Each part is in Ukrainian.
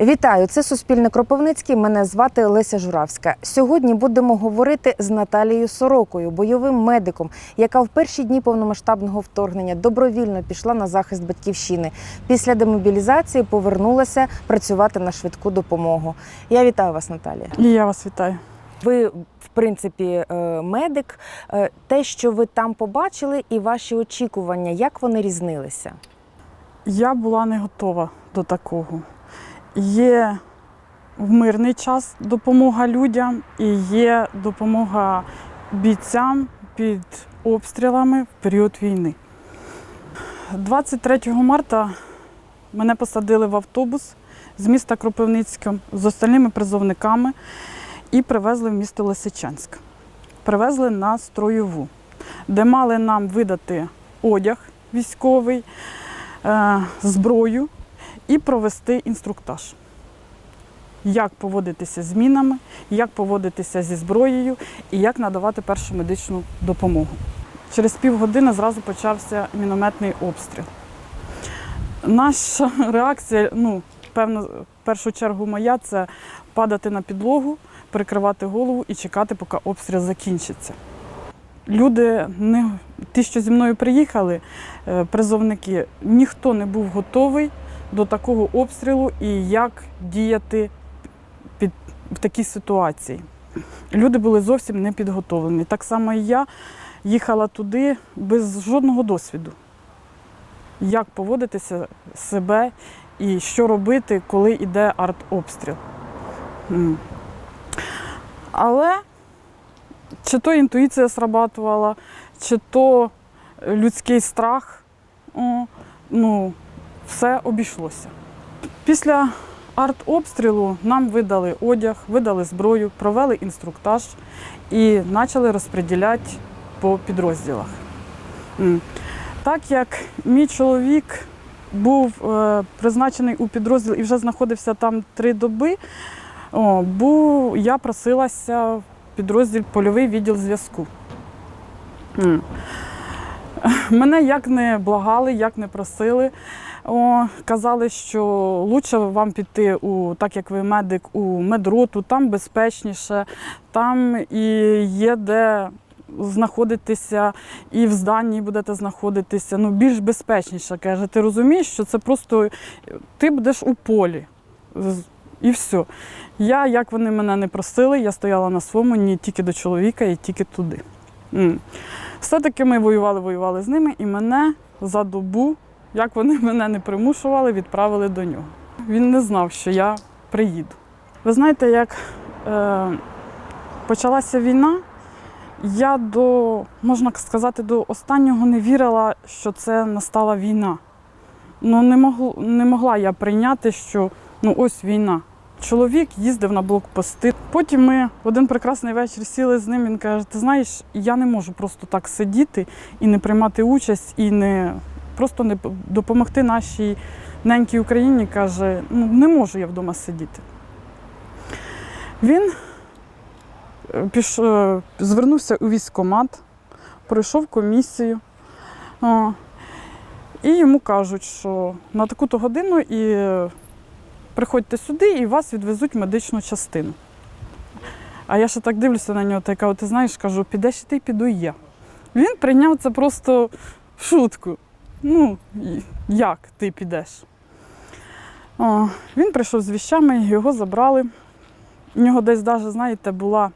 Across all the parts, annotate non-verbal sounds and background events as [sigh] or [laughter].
Вітаю, це Суспільне Кропивницький. Мене звати Леся Журавська. Сьогодні будемо говорити з Наталією Сорокою, бойовим медиком, яка в перші дні повномасштабного вторгнення добровільно пішла на захист батьківщини. Після демобілізації повернулася працювати на швидку допомогу. Я вітаю вас, Наталія. І я вас вітаю. Ви, в принципі, е, медик. Е, Те, що ви там побачили, і ваші очікування, як вони різнилися? Я була не готова до такого. Є в мирний час допомога людям і є допомога бійцям під обстрілами в період війни. 23 марта мене посадили в автобус з міста Кропивницького з остальними призовниками і привезли в місто Лисичанськ. Привезли на строєву, де мали нам видати одяг військовий, е, зброю і провести інструктаж. Як поводитися з мінами, як поводитися зі зброєю і як надавати першу медичну допомогу. Через півгодини зразу почався мінометний обстріл. Наша реакція, ну, певно, в першу чергу моя, це падати на підлогу, прикривати голову і чекати, поки обстріл закінчиться. Люди, не, ті, що зі мною приїхали, е, призовники, ніхто не був готовий до такого обстрілу і як діяти під, в такій ситуації. Люди були зовсім не підготовлені. Так само і я їхала туди без жодного досвіду. Як поводитися себе і що робити, коли йде артобстріл. Але чи то інтуїція срабатувала, чи то людський страх, ну, все обійшлося. Після артобстрілу нам видали одяг, видали зброю, провели інструктаж і почали розподіляти по підрозділах. Так як мій чоловік був е, призначений у підрозділ і вже знаходився там три доби, о, бу, я просилася в підрозділ польовий відділ зв'язку. Мене як не благали, як не просили. О, казали, що краще вам піти у, так як ви медик, у медроту, там безпечніше, там і є де знаходитися, і в зданні будете знаходитися. Ну, більш безпечніше. Каже, ти розумієш, що це просто ти будеш у полі. І все. Я, як вони мене не просили, я стояла на своєму, ні тільки до чоловіка, і тільки туди. Все-таки ми воювали, воювали з ними, і мене за добу, як вони мене не примушували, відправили до нього. Він не знав, що я приїду. Ви знаєте, як е, почалася війна, я до, можна сказати, до останнього не вірила, що це настала війна. Ну, не, могло, не могла я прийняти, що ну ось війна. Чоловік їздив на блокпости. Потім ми один прекрасний вечір сіли з ним. Він каже: Ти знаєш, я не можу просто так сидіти і не приймати участь, і не просто не допомогти нашій ненькій Україні. Каже, ну не можу я вдома сидіти. Він е, піш, е, звернувся у військкомат, пройшов комісію. І йому кажуть, що на таку-то годину і приходьте сюди і вас відвезуть в медичну частину. А я ще так дивлюся на нього та й кажу, ти знаєш, кажу, підеш і ти, піду і я. Він прийняв це просто в шутку. Ну, як ти підеш? О, він прийшов з віщами, його забрали. У нього десь навіть, знаєте, була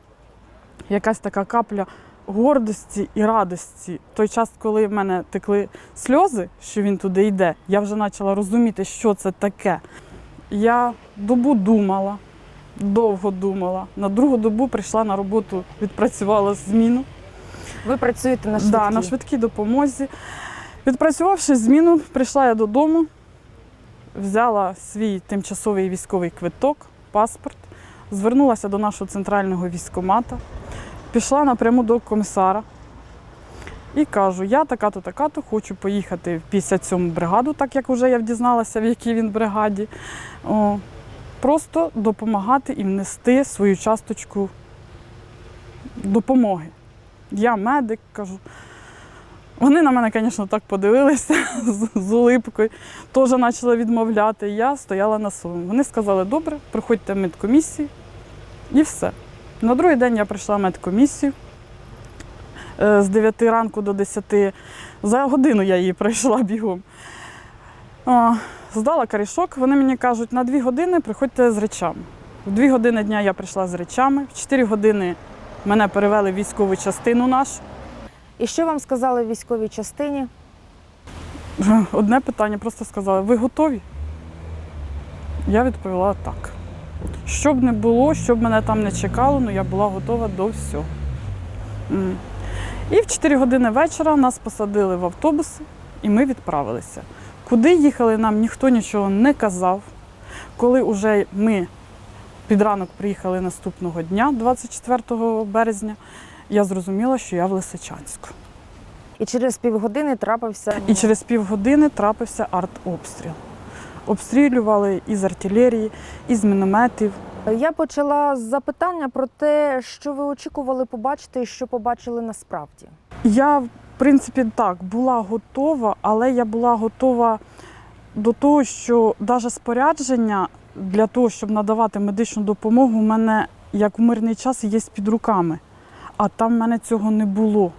якась така капля гордості і радості. Той час, коли в мене текли сльози, що він туди йде, я вже почала розуміти, що це таке. Я добу думала, довго думала. На другу добу прийшла на роботу, відпрацювала зміну. Ви працюєте на швидкій? Да, на швидкій допомозі. Відпрацювавши зміну, прийшла я додому, взяла свій тимчасовий військовий квиток, паспорт, звернулася до нашого центрального військкомата, пішла напряму до комісара і кажу: я така-то, така-то, хочу поїхати в 57-му бригаду, так як вже я дізналася, в якій він бригаді. О, просто допомагати і внести свою часточку допомоги. Я медик, кажу. Вони на мене, звісно, так подивилися [laughs] з, улипкою, теж почали відмовляти. Я стояла на своєму. Вони сказали, добре, приходьте медкомісію і все. На другий день я прийшла в медкомісію е, з 9 ранку до 10. За годину я її пройшла бігом. О, здала корішок, вони мені кажуть, на 2 години приходьте з речами. В 2 години дня я прийшла з речами, в 4 години мене перевели в військову частину нашу. І що вам сказали в військовій частині? Одне питання просто сказали: ви готові? Я відповіла так. Що б не було, що б мене там не чекало, ну я була готова до всього. І в 4 години вечора нас посадили в автобуси, і ми відправилися. Куди їхали, нам ніхто нічого не казав. Коли вже ми під ранок приїхали наступного дня, 24 березня, я зрозуміла, що я в Лисичанську. І через півгодини трапився І через півгодини трапився артобстріл. Обстрілювали із артилерії, із мінометів. Я почала з запитання про те, що ви очікували побачити і що побачили насправді. Я, в принципі, так, була готова, але я була готова до того, що навіть спорядження для того, щоб надавати медичну допомогу, у мене як в мирний час є під руками. А там в мене цього не було.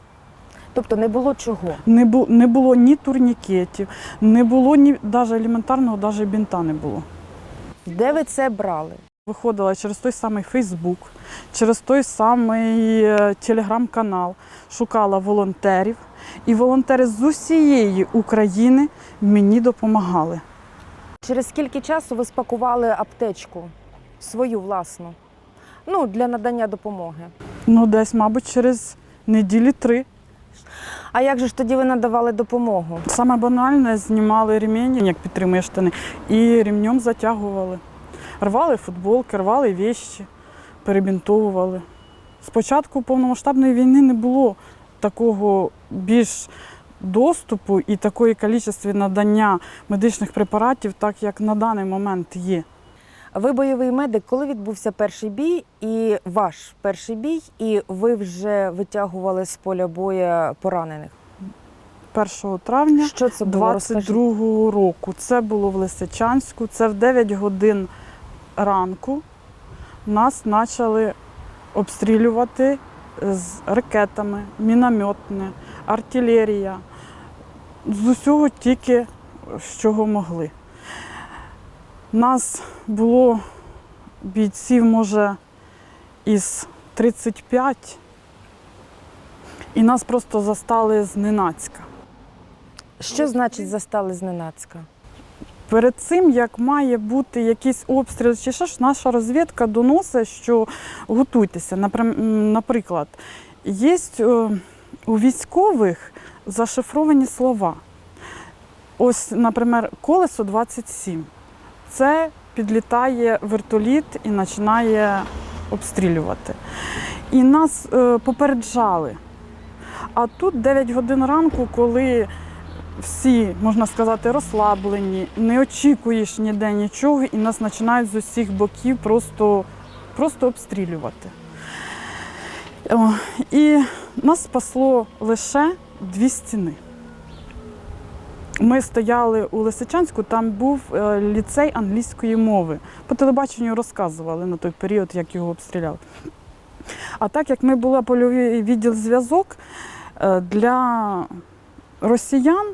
Тобто не було чого. Не, бу, не було ні турнікетів, не було ні навіть елементарного, навіть бінта не було. Де ви це брали? Виходила через той самий Фейсбук, через той самий е, телеграм-канал, шукала волонтерів, і волонтери з усієї України мені допомагали. Через скільки часу ви спакували аптечку свою власну? Ну, для надання допомоги. Ну, десь, мабуть, через неділі три. А як же ж тоді ви надавали допомогу? Саме банальне знімали ремінь, як підтримує штани, і ремнем затягували. Рвали футболки, рвали вещі, перебінтовували. Спочатку повномасштабної війни не було такого більш доступу і такої кількості надання медичних препаратів, так як на даний момент є. Ви бойовий медик, коли відбувся перший бій, і ваш перший бій, і ви вже витягували з поля бою поранених. 1 травня Що це було? Розкажіть. 22-го року. Це було в Лисичанську. Це в 9 годин ранку нас почали обстрілювати з ракетами, мінометне, артилерія. З усього тільки з чого могли. Нас було бійців, може, із 35, і нас просто застали зненацька. Що значить застали зненацька? Перед цим, як має бути якийсь обстріл чи що ж, наша розвідка доносить, що готуйтеся. Наприклад, є е, у військових зашифровані слова. Ось, наприклад, колесо 27. Це підлітає вертоліт і починає обстрілювати. І нас е, попереджали. А тут 9 годин ранку, коли всі, можна сказати, розслаблені, не очікуєш ніде нічого, і нас починають з усіх боків просто, просто обстрілювати. І нас спасло лише дві стіни. Ми стояли у Лисичанську, там був е, ліцей англійської мови. По телебаченню розказували на той період, як його обстріляли. А так як ми були польовий відділ зв'язок, е, для росіян,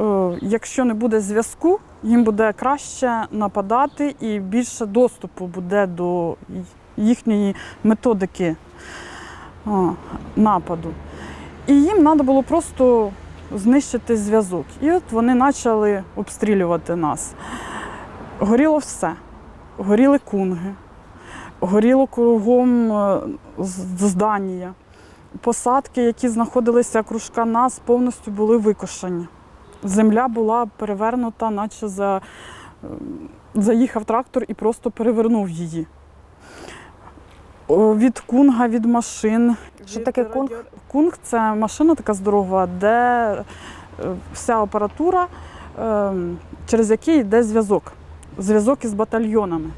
е, якщо не буде зв'язку, їм буде краще нападати і більше доступу буде до їхньої методики нападу. І їм треба було просто знищити зв'язок. І от вони почали обстрілювати нас. Горіло все. Горіли кунги, горіло кругом е, здання. Посадки, які знаходилися кружка нас, повністю були викошені. Земля була перевернута, наче за, е, заїхав трактор і просто перевернув її. Від кунга, від машин. Що таке кунг? Кунг це машина така здорова, де е, вся апаратура, е, через який йде зв'язок. Зв'язок із батальйонами.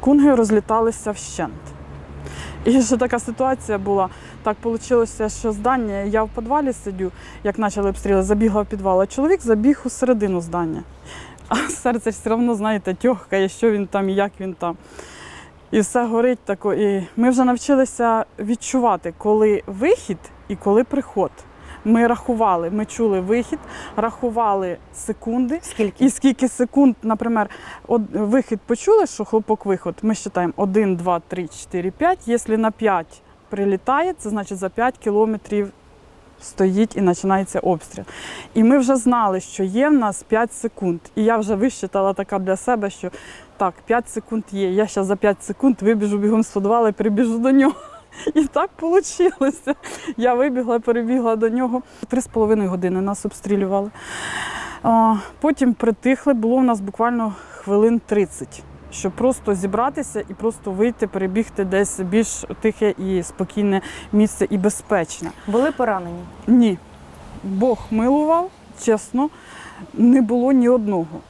Кунги розліталися вщент. І ще така ситуація була. Так вийшло, що здання, я в підвалі сидю, як почали обстріли, забігла в підвал, а чоловік забіг у середину здання. А серце все одно, знаєте, тьохкає, що він там і як він там. І все горить тако. І ми вже навчилися відчувати, коли вихід і коли приход. Ми рахували, ми чули вихід, рахували секунди. Скільки? І скільки секунд, наприклад, од, вихід почули, що хлопок виход, ми вважаємо 1, 2, 3, 4, 5. Якщо на 5 прилітає, це значить за 5 кілометрів стоїть і починається обстріл. І ми вже знали, що є в нас 5 секунд. І я вже висчитала така для себе, що так, 5 секунд є. Я зараз за 5 секунд вибіжу бігом з підвалу і прибіжу до нього. [laughs] І так вийшло. Я вибігла, перебігла до нього. Три з половиною години нас обстрілювали. Потім притихли, було в нас буквально хвилин 30, щоб просто зібратися і просто вийти, перебігти десь більш тихе і спокійне місце і безпечне. Були поранені? Ні, Бог милував, чесно, не було ні одного.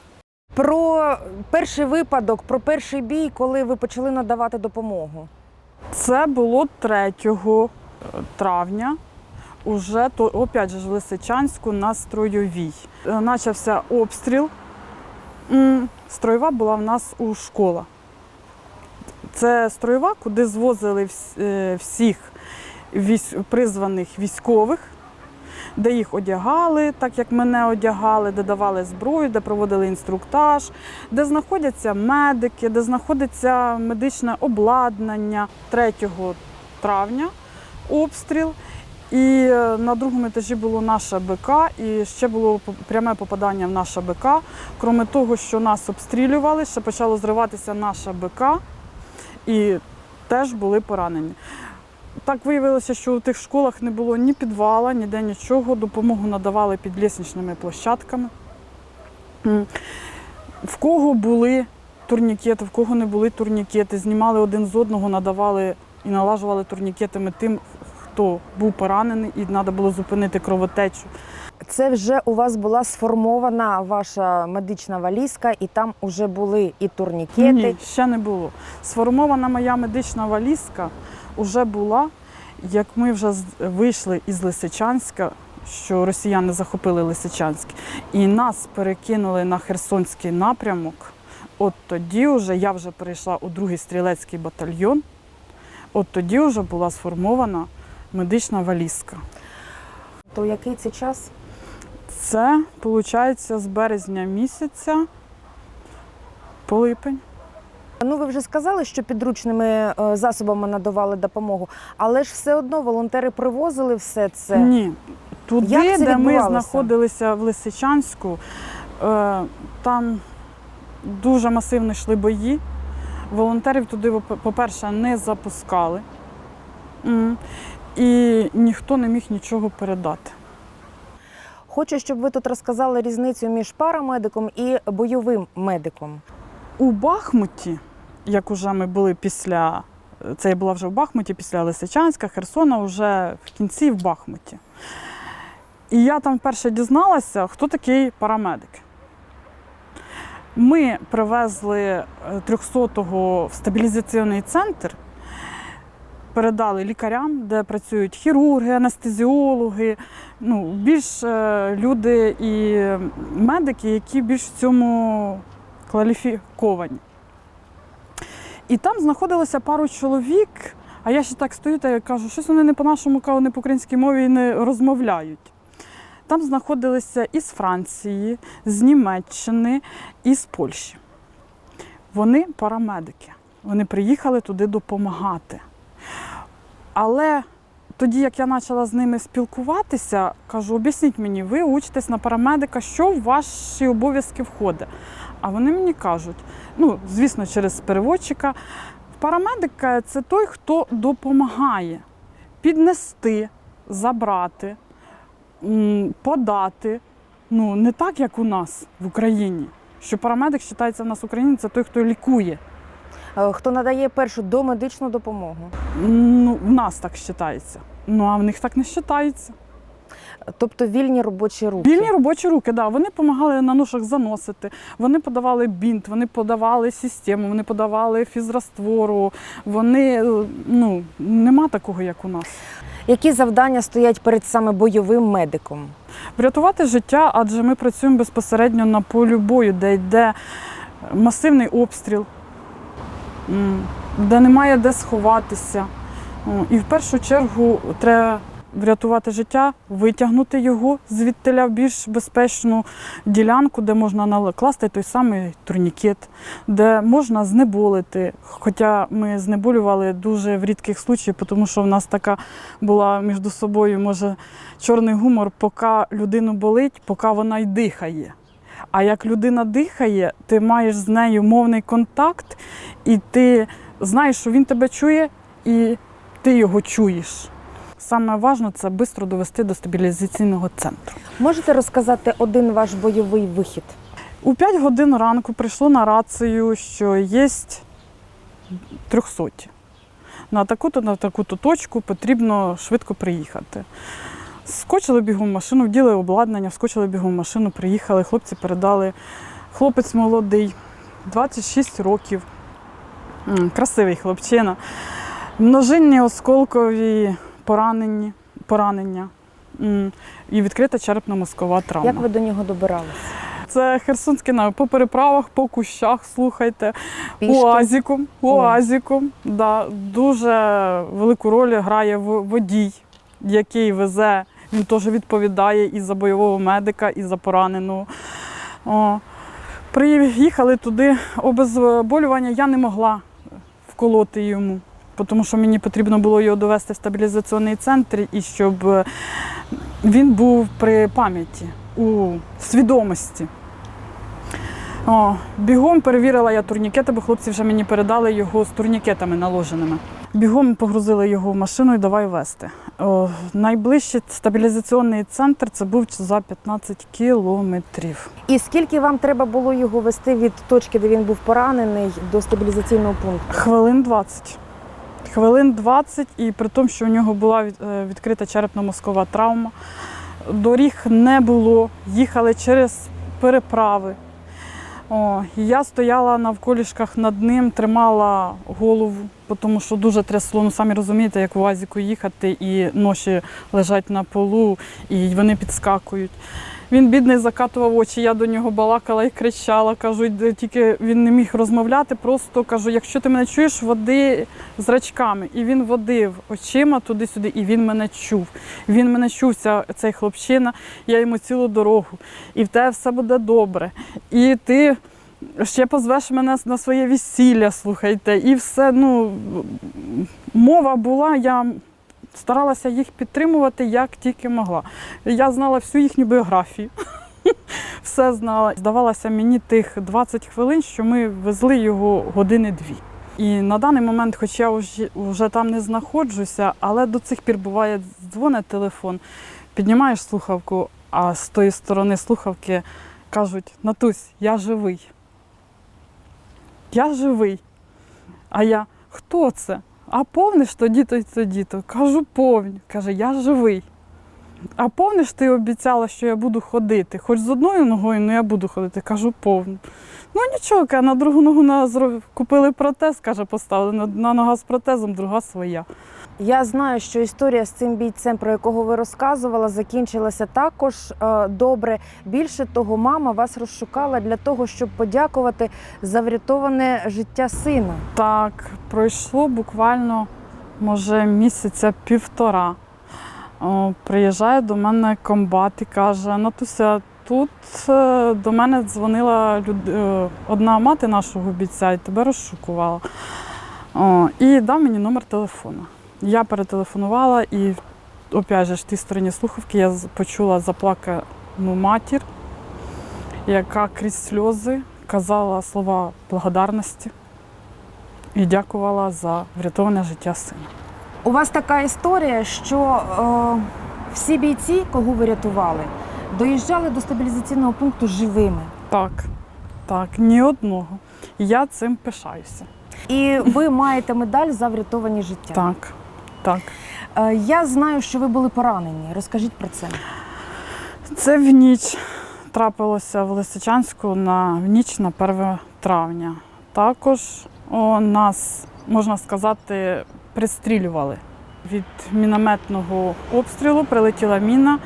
Про перший випадок, про перший бій, коли ви почали надавати допомогу. Це було 3 травня. Уже то опять же в Лисичанську на стройовій. Е, Начався обстріл. М, Строєва була в нас у школа. Це строєва, куди звозили е, всіх призваних військових, де їх одягали, так як мене одягали, де давали зброю, де проводили інструктаж, де знаходяться медики, де знаходиться медичне обладнання 3 травня обстріл. І е, на другому етажі було наше БК, і ще було пряме попадання в наше БК. Крім того, що нас обстрілювали, ще почало зриватися наше БК, і теж були поранені. Так виявилося, що у тих школах не було ні підвала, ніде нічого. Допомогу надавали під лісничними площадками. В кого були турнікети, в кого не були турнікети, знімали один з одного, надавали і налажували турнікетами тим, хто був поранений, і треба було зупинити кровотечу. Це вже у вас була сформована ваша медична валізка, і там вже були і турнікети. Ні, ще не було. Сформована моя медична валізка вже була, як ми вже вийшли із Лисичанська, що росіяни захопили Лисичанськ, і нас перекинули на Херсонський напрямок. От тоді вже я вже перейшла у другий стрілецький батальйон. От тоді вже була сформована медична валізка. То який це час? Це, виходить, з березня місяця по липень. Ну, ви вже сказали, що підручними е, засобами надавали допомогу, але ж все одно волонтери привозили все це. Ні. Туди, Як це де ми знаходилися в Лисичанську, е, там дуже масивно йшли бої. Волонтерів туди, по- по-перше, не запускали. І ніхто не міг нічого передати. Хочу, щоб ви тут розказали різницю між парамедиком і бойовим медиком. У Бахмуті, як уже ми були після, це я була вже в Бахмуті, після Лисичанська, Херсона, вже в кінці в Бахмуті. І я там вперше дізналася, хто такий парамедик. Ми привезли 300-го в стабілізаційний центр, передали лікарям, де працюють хірурги, анестезіологи, ну, більш е, люди і медики, які більш в цьому кваліфіковані. І там знаходилося пару чоловік, а я ще так стою та кажу, щось вони не по-нашому, не по українській мові не розмовляють. Там знаходилися із Франції, з Німеччини і з Польщі. Вони парамедики. Вони приїхали туди допомагати. Але тоді, як я почала з ними спілкуватися, кажу, об'ясніть мені, ви учитесь на парамедика, що в ваші обов'язки входить? А вони мені кажуть, ну, звісно, через переводчика, парамедика це той, хто допомагає піднести, забрати, подати. Ну, не так, як у нас в Україні. Що парамедик вважається в нас в Україні, це той, хто лікує. Е, Хто надає першу домедичну допомогу? Ну, в нас так вважається. Ну, а в них так не вважається. тобто вільні робочі руки. Вільні робочі руки, да. Вони допомагали на ношах заносити. Вони подавали бінт, вони подавали систему, вони подавали фізраствору. Вони е, ну нема такого, як у нас. Які завдання стоять перед саме бойовим медиком? Врятувати життя, адже ми працюємо безпосередньо на полі бою, де йде масивний обстріл, де немає де сховатися. І в першу чергу треба врятувати життя, витягнути його звідтиля в більш безпечну ділянку, де можна накласти той самий турнікет, де можна знеболити. Хоча ми знеболювали дуже в рідких случаях, тому що в нас така була між собою, може, чорний гумор, поки людину болить, поки вона й дихає. А як людина дихає, ти маєш з нею мовний контакт, і ти знаєш, що він тебе чує, і ти його чуєш. Саме важливо це швидко довести до стабілізаційного центру. Можете розказати один ваш бойовий вихід? У 5 годин ранку прийшло на рацію, що є трьохсоті. На таку-то, на таку-то точку потрібно швидко приїхати. Скочили бігом в машину, вділи обладнання, вскочили бігом в машину, приїхали. Хлопці передали. Хлопець молодий, 26 років, красивий хлопчина. Множинні осколкові поранені, поранення і відкрита черепно-мозкова травма. Як ви до нього добиралися? Це Херсонський навик. По переправах, по кущах, слухайте. Уазіком. Уазіком. Да. Дуже велику роль грає водій, який везе. Він теж відповідає і за бойового медика, і за пораненого. О. Приїхали туди, обезболювання я не могла вколоти йому, тому що мені потрібно було його довести в стабілізаційний центр, і щоб е, він був при пам'яті, у свідомості. О, бігом перевірила я турнікети, бо хлопці вже мені передали його з турнікетами наложеними. Бігом погрузили його в машину і давай везти. О, найближчий стабілізаційний центр це був за 15 кілометрів. І скільки вам треба було його вести від точки, де він був поранений, до стабілізаційного пункту? Хвилин 20. Хвилин 20, і при тому, що у нього була е, відкрита черепно-мозкова травма. Доріг не було, їхали через переправи. О, і я стояла на вколішках над ним, тримала голову, тому що дуже трясло. Ну, самі розумієте, як в Азіку їхати, і ноші лежать на полу, і вони підскакують. Він бідний закатував очі, я до нього балакала і кричала. Кажу, тільки він не міг розмовляти. Просто кажу, якщо ти мене чуєш, води зрачками. І він водив очима туди-сюди, і він мене чув. Він мене чув, ця, цей хлопчина, я йому цілу дорогу. І в тебе все буде добре. І ти ще позвеш мене на своє весілля, слухайте. І все, ну, мова була, я старалася їх підтримувати як тільки могла. Я знала всю їхню біографію. [laughs] Все знала. Здавалося мені тих 20 хвилин, що ми везли його години-дві. І на даний момент, хоч я вже, там не знаходжуся, але до цих пір буває, дзвонить телефон, піднімаєш слухавку, а з тої сторони слухавки кажуть: Натусь, я живий. Я живий. А я хто це? А повниш тоді-то й тоді-то. Кажу, повню. Каже, я живий. А повниш ти обіцяла, що я буду ходити. Хоч з одною ногою, але я буду ходити. Кажу, повну. Ну нічого, каже, на другу ногу купили протез, каже, поставили. Одна нога з протезом, друга своя. Я знаю, що історія з цим бійцем, про якого ви розказувала, закінчилася також е, добре. Більше того, мама вас розшукала для того, щоб подякувати за врятоване життя сина. Так, пройшло буквально, може, місяця півтора. Приїжджає до мене комбат і каже: Натуся, тут е, до мене дзвонила люд... е, одна мати нашого бійця і тебе розшукувала. О, і дав мені номер телефону. Я перетелефонувала і, опять же, в тій стороні слухавки я почула заплакану матір, яка крізь сльози казала слова благодарності і дякувала за врятоване життя сина. У вас така історія, що е, всі бійці, кого ви рятували, доїжджали до стабілізаційного пункту живими. Так, так, ні одного. Я цим пишаюся. І ви маєте медаль за врятовані життя. Так, так. Е, Я знаю, що ви були поранені. Розкажіть про це. Це в ніч трапилося в Лисичанську на в ніч на 1 травня. Також о, нас, можна сказати, пристрілювали. Від мінометного обстрілу прилетіла міна,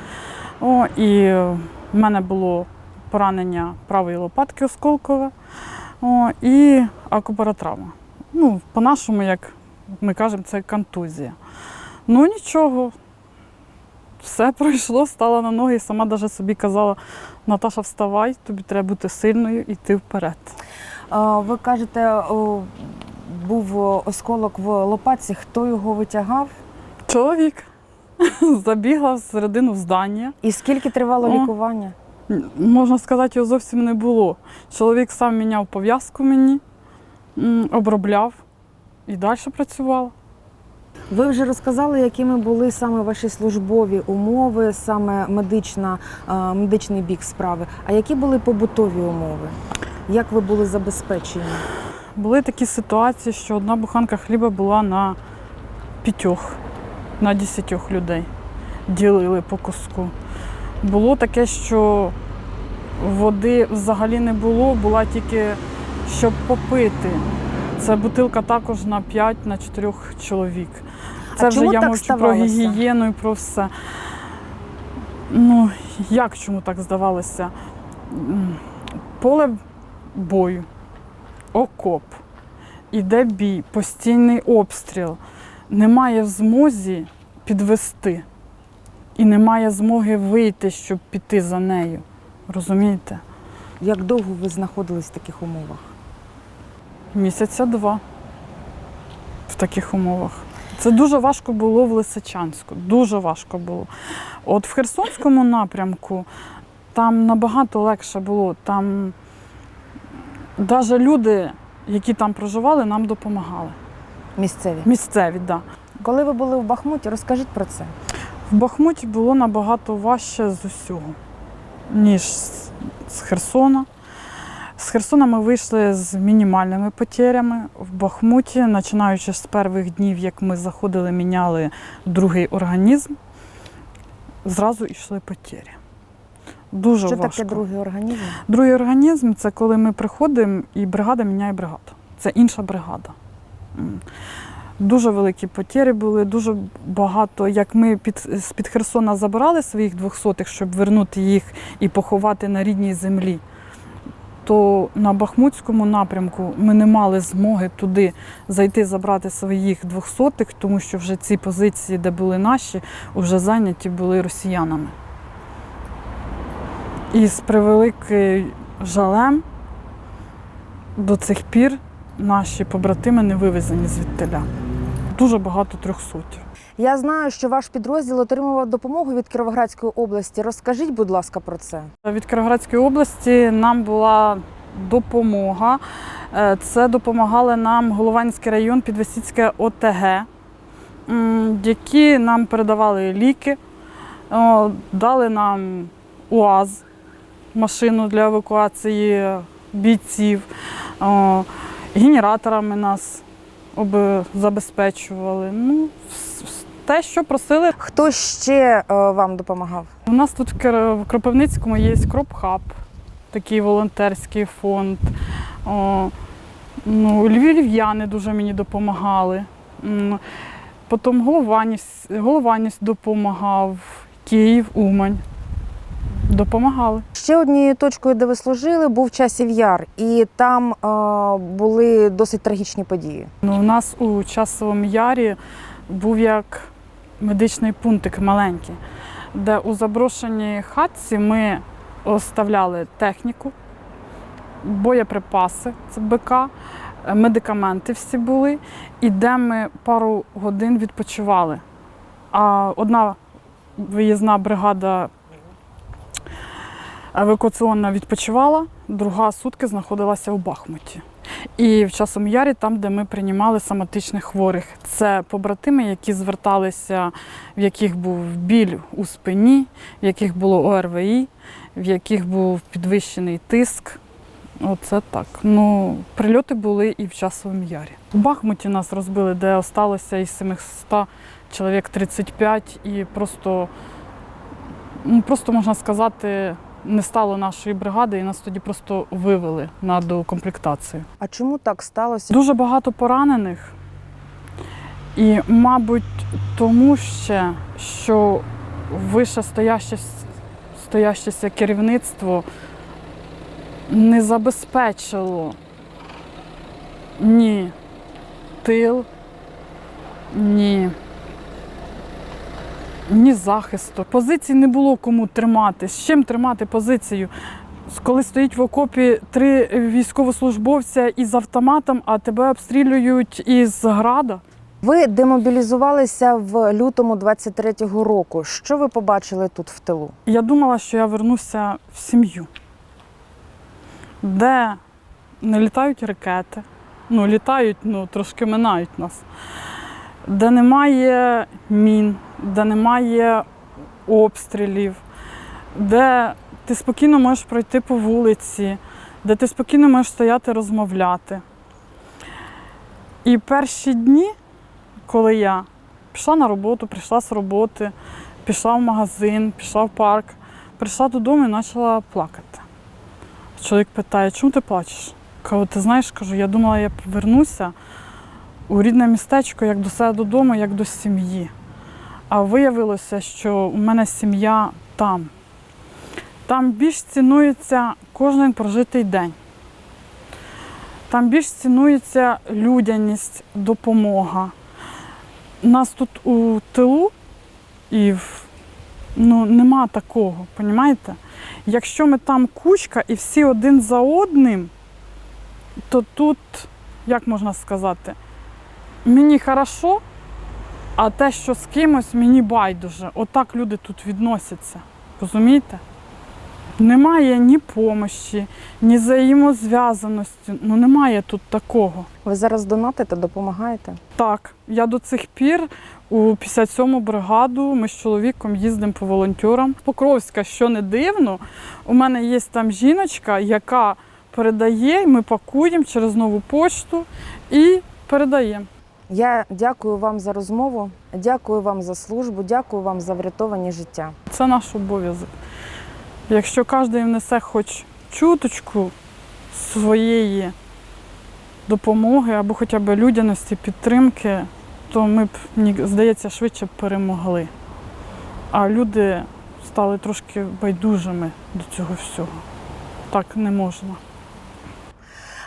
о, і в мене було поранення правої лопатки осколкове о, і акубаротравма. Ну, по-нашому, як ми кажемо, це контузія. Ну нічого, все [laughs] пройшло, стала на ноги і сама навіть собі казала: Наташа, вставай, тобі треба бути сильною і йти вперед. А, Ви кажете, був осколок в лопатці. Хто його витягав? Чоловік [laughs] забігла всередину в здання. І скільки тривало О. лікування? Можна сказати, його зовсім не було. Чоловік сам міняв пов'язку мені, обробляв і далі працювала. Ви вже розказали, якими були саме ваші службові умови, саме медична, медичний бік справи. А які були побутові умови? Як ви були забезпечені? Були такі ситуації, що одна буханка хліба була на п'ятьох, на десятьох людей. Ділили по куску. Було таке, що води взагалі не було, була тільки щоб попити. Це бутилка також на 5 на 4 чоловік. Це А вже чому я так мовчу про гігієну і про все. Ну, як чому так здавалося? Поле бою, окоп, іде бій, постійний обстріл. Немає в змозі підвести. І немає змоги вийти, щоб піти за нею. Розумієте? Як довго ви знаходились в таких умовах? Місяця два в таких умовах. Це дуже важко було в Лисичанську. Дуже важко було. От в Херсонському напрямку там набагато легше було. Там навіть люди, які там проживали, нам допомагали. Місцеві. Місцеві, так. Да. Коли ви були в Бахмуті, розкажіть про це. В Бахмуті було набагато важче з усього, ніж з- Херсона. З Херсона ми вийшли з мінімальними потерями. В Бахмуті, починаючи з перших днів, як ми заходили, міняли другий організм, зразу йшли потері. Дуже Що важко. таке другий організм? Другий організм це коли ми приходимо і бригада міняє бригаду. Це інша бригада. Дуже великі потері були, дуже багато. Як ми під, з-під Херсона забирали своїх двохсотих, щоб вернути їх і поховати на рідній землі, то на Бахмутському напрямку ми не мали змоги туди зайти забрати своїх двохсотих, тому що вже ці позиції, де були наші, вже зайняті були росіянами. І з превеликим жалем до цих пір наші побратими не вивезені звідтиля. Дуже багато трьохсотів. Я знаю, що ваш підрозділ отримував допомогу від Кіровоградської області. Розкажіть, будь ласка, про це. Від Кіровоградської області нам була допомога. Е, Це допомагали нам Голованський район, Підвисіцьке ОТГ, які нам передавали ліки, дали нам УАЗ, машину для евакуації бійців, генераторами нас забезпечували. Ну, те, що просили, Хто ще е, вам допомагав? у нас тут в Кропивницькому є Кропхаб, такий волонтерський фонд. О, ну, львів'яни дуже мені допомагали. Потім Голованість, Голованість допомагав, Київ, Умань. Допомагали. Ще однією точкою, де ви служили, був часів яр, і там е, були досить трагічні події. Ну, у нас у часовому ярі був як медичний пунктик маленький, де у заброшеній хатці ми оставляли техніку, боєприпаси, це БК, е, медикаменти всі були, і де ми пару годин відпочивали. А одна виїзна бригада евакуаційна відпочивала, друга сутки знаходилася у Бахмуті. І в часом ярі, там, де ми приймали соматичних хворих. Це побратими, які зверталися, в яких був біль у спині, в яких було ОРВІ, в яких був підвищений тиск. Оце так. Ну, прильоти були і в часовому ярі. У Бахмуті нас розбили, де осталося із 700 чоловік 35, і просто ну, просто можна сказати, не стало нашої бригади, і нас тоді просто вивели на доукомплектацію. А чому так сталося? Дуже багато поранених. І, мабуть, тому ще, що вище стояще, стоящеся керівництво не забезпечило ні тил, ні, ні захисту. Позицій не було кому тримати. З чим тримати позицію? Коли стоїть в окопі три військовослужбовця із автоматом, а тебе обстрілюють із града. Ви демобілізувалися в лютому 23-го року. Що ви побачили тут в тилу? Я думала, що я вернуся в сім'ю, де не літають ракети, ну літають, ну трошки минають нас, де немає мін, де немає обстрілів, де ти спокійно можеш пройти по вулиці, де ти спокійно можеш стояти розмовляти. І перші дні, коли я пішла на роботу, прийшла з роботи, пішла в магазин, пішла в парк, прийшла додому і почала плакати. Чоловік питає, чому ти плачеш? Кажу, ти знаєш, кажу, я думала, я повернуся у рідне містечко, як до себе додому, як до сім'ї. А виявилося, що у мене сім'я там. Там більш цінується кожен прожитий день. Там більш цінується людяність, допомога. Нас тут у тилу і в, ну, нема такого, понімаєте? Якщо ми там кучка і всі один за одним, то тут, як можна сказати, мені хорошо, а те, що з кимось, мені байдуже. Отак люди тут відносяться. Розумієте? Немає ні помощі, ні взаємозв'язаності. Ну немає тут такого. Ви зараз донатите, допомагаєте? Так, я до цих пір у 57-му бригаду ми з чоловіком їздимо по волонтерам. Покровська, що не дивно, у мене є там жіночка, яка передає, ми пакуємо через нову почту і передаємо. Я дякую вам за розмову, дякую вам за службу, дякую вам за врятовані життя. Це наш обов'язок. Якщо кожен внесе хоч чуточку своєї допомоги або хоча б людяності, підтримки, то ми б, здається, швидше б перемогли. А люди стали трошки байдужими до цього всього. Так не можна.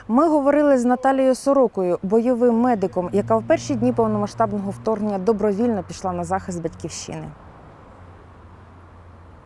Ми говорили з Наталією Сорокою, бойовим медиком, яка в перші дні повномасштабного вторгнення добровільно пішла на захист батьківщини.